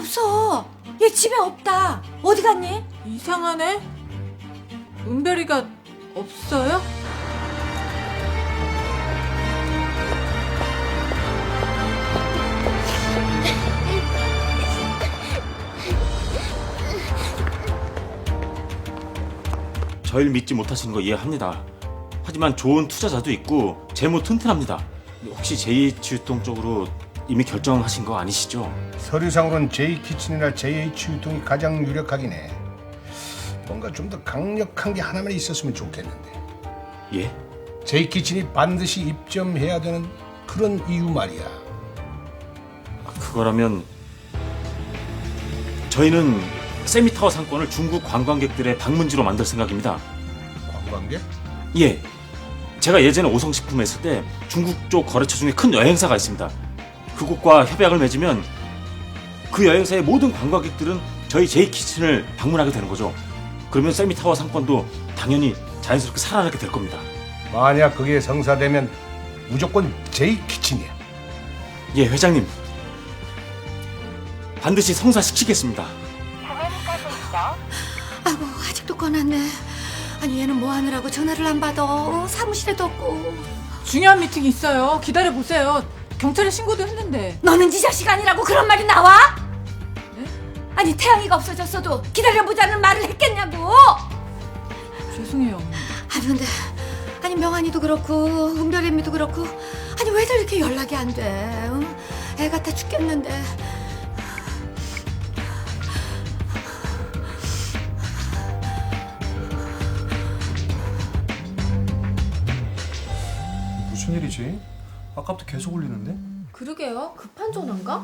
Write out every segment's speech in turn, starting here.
없어. 얘 집에 없다. 어디 갔니? 이상하네. 은별이가 없어요? 저희를 믿지 못하시는 거 이해합니다. 하지만 좋은 투자자도 있고 재무 튼튼합니다. 혹시 JH유통 쪽으로 이미 결정하신 거 아니시죠? 서류상으로는 J키친이나 JH 유통이 가장 유력하긴 해. 뭔가 좀 더 강력한 게 하나만 있었으면 좋겠는데. 예? J키친이 반드시 입점해야 되는 그런 이유 말이야. 그거라면 저희는 세미타워 상권을 중국 관광객들의 방문지로 만들 생각입니다. 관광객? 예. 제가 예전에 오성식품에 있을 때 중국 쪽 거래처 중에 큰 여행사가 있습니다. 그곳과 협약을 맺으면 그 여행사의 모든 관광객들은 저희 제이키친을 방문하게 되는 거죠. 그러면 세미타워 상권도 당연히 자연스럽게 살아나게 될 겁니다. 만약 그게 성사되면 무조건 J키친이야. 예, 회장님. 반드시 성사시키겠습니다. 아이고 아직도 꺼놨네. 아니 얘는 뭐 하느라고 전화를 안 받아. 어, 사무실에도 없고. 중요한 미팅이 있어요. 기다려 보세요. 경찰에 신고도 했는데. 너는 네 자식 아니라고 그런 말이 나와? 네? 아니 태양이가 없어졌어도 기다려보자는 말을 했겠냐고. 죄송해요. 어머니. 아니 근데 아니 명환이도 그렇고 은별이미도 그렇고 아니 왜들 이렇게 연락이 안 돼? 응? 애 같아 죽겠는데. 무슨 일이지? 아까부터 계속 울리는데? 그러게요. 급한 전화인가?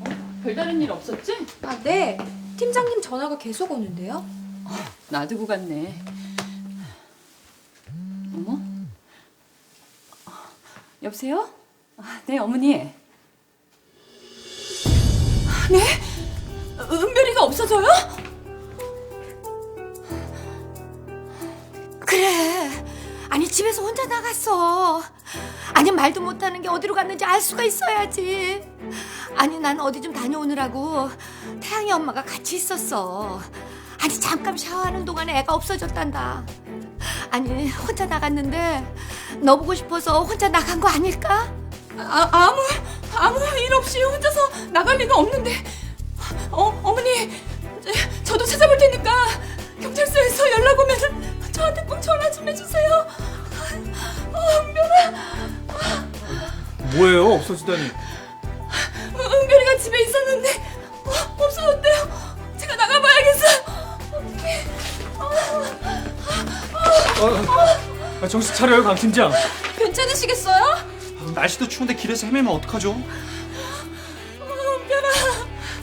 어, 별다른 일 없었지? 아, 네. 팀장님 전화가 계속 오는데요. 놔두고 갔네. 어머? 여보세요? 아, 네, 어머니. 은별이가 없어져요? 그래. 아니 집에서 혼자 나갔어. 아니 말도 못하는 게 어디로 갔는지 알 수가 있어야지. 아니 난 어디 좀 다녀오느라고 태양이 엄마가 같이 있었어. 아니 잠깐 샤워하는 동안에 애가 없어졌단다. 아니 혼자 나갔는데 너 보고 싶어서 혼자 나간 거 아닐까? 아, 아무 아무 일 없이 혼자서 나갈 리가 없는데. 어, 어머니. 저- 저도 찾아볼 테니까 경찰서에서 연락 오면 저한테 꼭 전화 좀 해주세요. 뭐예요? 없어지다니. 은- 은별이가 집에 있었는데 어, 없어졌대요. 제가 나가봐야겠어요. 어떡해. 아, 정신 차려요, 강 팀장. 괜찮으시겠어요? 아, 날씨도 추운데 길에서 헤매면 어떡하죠? 은별아.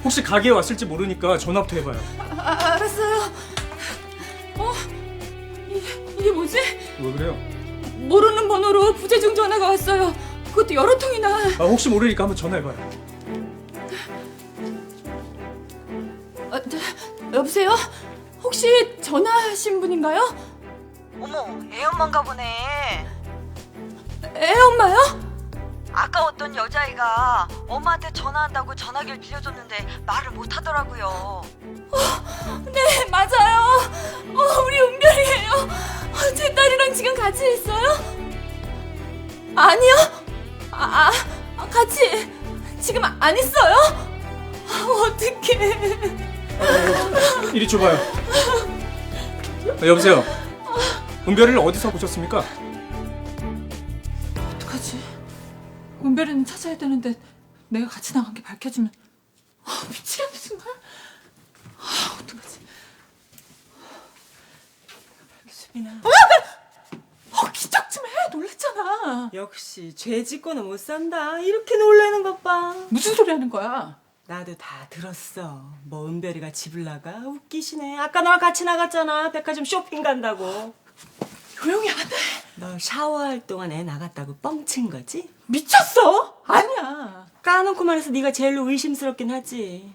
혹시 가게에 왔을지 모르니까 전화부터 해봐요. 아, 알았어요. 어? 이게, 이게 뭐지? 왜 그래요? 모르는 번호로 부재중 전화가 왔어요. 그것도 여러 통이나. 아, 혹시 모르니까 한번 전화해봐요. 어, 저, 여보세요? 혹시 전화하신 분인가요? 어머, 애 엄마인가 보네. 애 엄마요? 아까 어떤 여자애가 엄마한테 전화한다고 전화기를 빌려줬는데 말을 못 하더라고요. 네, 맞아요. 어, 우리 은별이에요. 어, 제 딸이랑 지금 같이 있어요? 아니요. 안 있어요? 아, 어떡해. 이리 줘봐요. 아, 여보세요. 은별이를 어디서 보셨습니까? 어떡하지? 은별이는 찾아야 되는데 내가 같이 나간 게 밝혀지면 아, 미치겠네 정말. 아, 어떡하지? 좀 해. 역시 죄 짓고는 못 산다. 이렇게 놀라는 것 봐. 무슨 소리 하는 거야? 나도 다 들었어. 뭐 은별이가 집을 나가 웃기시네. 아까 너랑 같이 나갔잖아. 백화점 쇼핑 간다고. 조용히 안 해. 너 샤워할 동안 애 나갔다고 뻥친 거지? 미쳤어? 아니야. 까놓고만 해서 네가 제일로 의심스럽긴 하지.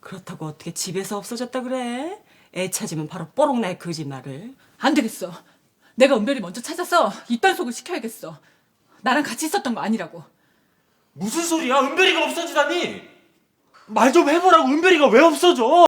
그렇다고 어떻게 집에서 없어졌다 그래? 애 찾으면 바로 뽀록 날 거짓말을. 안 되겠어. 내가 은별이 먼저 찾아서 입단속을 시켜야겠어. 나랑 같이 있었던 거 아니라고. 무슨 소리야? 은별이가 없어지다니! 말 좀 해보라고 은별이가 왜 없어져?